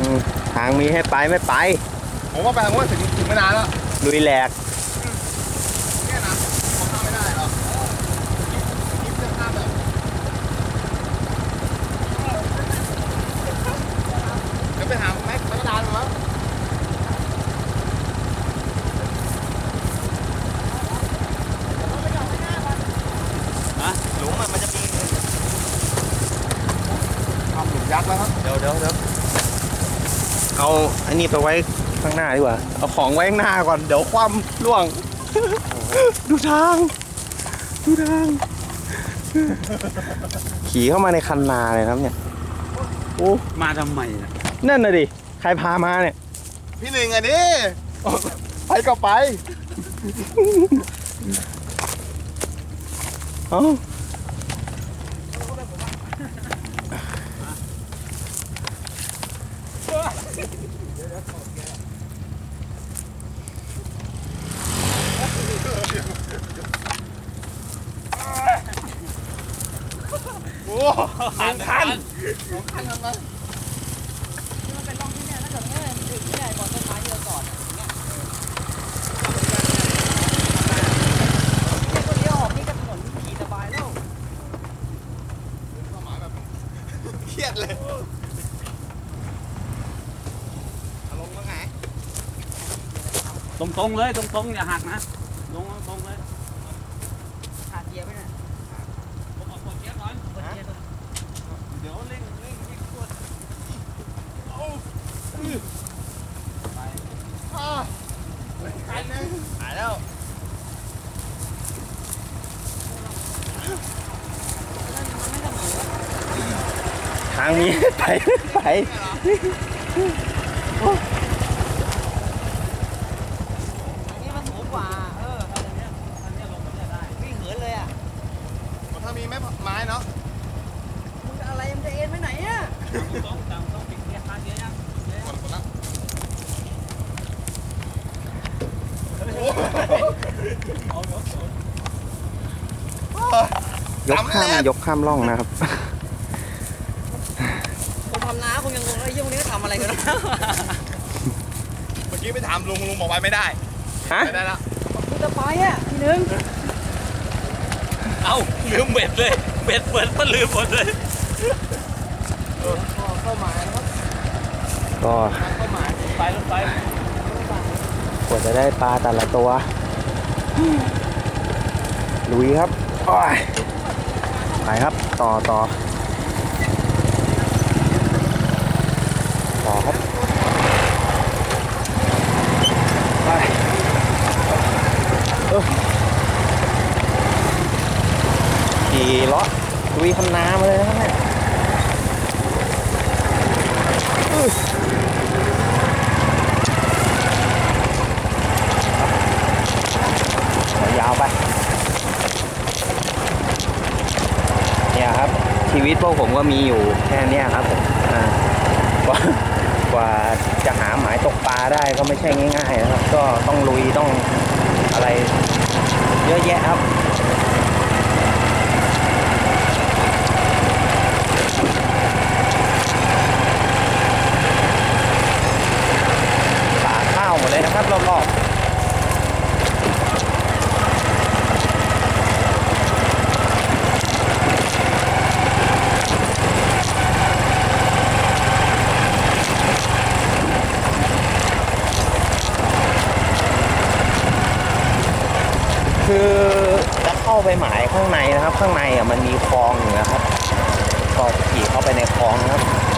อืมทางมีให้ไปไม่ไป ผมว่าไปทางว่าถึงถึงไม่นานแล้วลุยแหลกเนี่ยนะผมข้ามไม่ได้หรอกคิดจะข้ามแบบเดี๋ยวไปหาแม็กแม็กดานมั้งหลุมมันมันจะมีทำหลุมยักษ์แล้วครับ เดี๋ยวเดี๋ยวเดี๋ยว เอาอันนี้ไปไว้ข้างหน้าดีกว่า เอาของไว้ข้างหน้าก่อน เดี๋ยวคว่ำล่วง ดูทาง ดูทาง ขี่เข้ามาในคันนาเลยครับเนี่ย โอ้ มาทำไมนะนั่นน่ะดิ ใครพามาเนี่ย พี่หนึ่งอันนี้ไปก็ไป เอ้า โอ้สองคัน สองคันทำไมที่มันเป็นร่องที่เนี่ยถ้าเกิดไม่ได้ถึงเนี่ยก่อนต้นไม้เยอะก่อนอย่างเงี้ยเนี่ยตัวเดียวออกนี่ก็ถนนขี่สบายแล้ว ความหมายแบบเครียดเลยเอาลงมาไง ตรงๆเลยตรงๆอย่าหักนะลงตรงๆเลยขาดเกียร์ไปเนี่ยผมเอากดเกียร์ก่อนกดเกียร์ตัวเดี๋ยวเร่งเร่งเร่งกดอ่าคันหนึงหายแล้วทางนี้ไปไป อันนี้มันสูงกว่า เออ อันเนี้ยอันเนี้ยลงไม่ได้ วิ่งเหินเลยอะ ถ้ามี ไม้ไม้เนาะมึงจะอะไรมันจะเอ็นไปไหนอะต้องต้องต้องปิดเกียร์ค้างเกียร์ยังเกียร์กดกดแล้วโอ้เอาเดี๋ยวยเอากข้ามยกข้ามร่องนะครับคนทำน้าคงยังงงไอ้ยี่พวกนี้ก็ทำอะไรกันนะเมื่อกี้ไปถามลุงลุงบอกไว้ไม่ได้ฮะไม่ได้แล้วกูจะไปอะทีนึง เอาลืมเบ็ดเลย เบ็ดเปิดมันลืมหมดเลยเข้าหมายนะครับก็เข้าหมายไปรถไฟกว่าจะได้ปลาแต่ละตัวลุยครับโอ้ยไปครับต่อต่อต่อครับ ไปเออ ขี่เลาะลุยคำนามาเลยนะครับเนี่ยยาวไป เนี่ยครับ ชีวิตพวกผมก็มีอยู่แค่นี้ครับผมกว่ากว่าจะหาหมายตกปลาได้ก็ไม่ใช่ง่ายๆนะครับ ก็ต้องลุยต้องอะไรเยอะแยะครับ ขาข้าวหมด เลยนะครับรอบๆคือจะเข้าไปหมายข้างในนะครับ ข้างในอะมันมีคลองอยู่นะครับก็ขี่เข้าไปในคลองนะครับ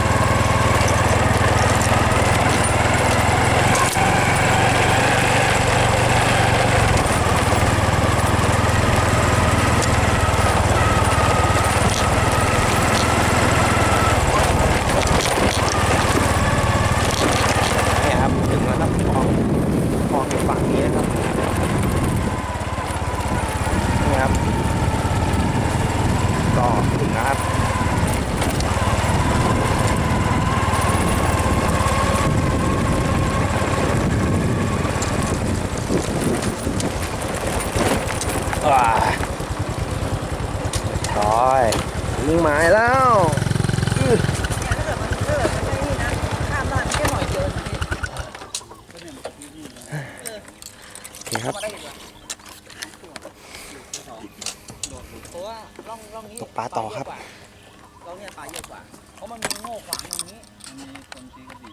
มีหมายแล้วถ้าเกิดมันถ้าเกิดช่นะข้ามบ้าไม่ใช่หอยเดียวโอเคครับตกปลาต่อครับ เราเนี่ยปลาเยอะกว่า เพราะมันมีโง่ขวางตรงนี้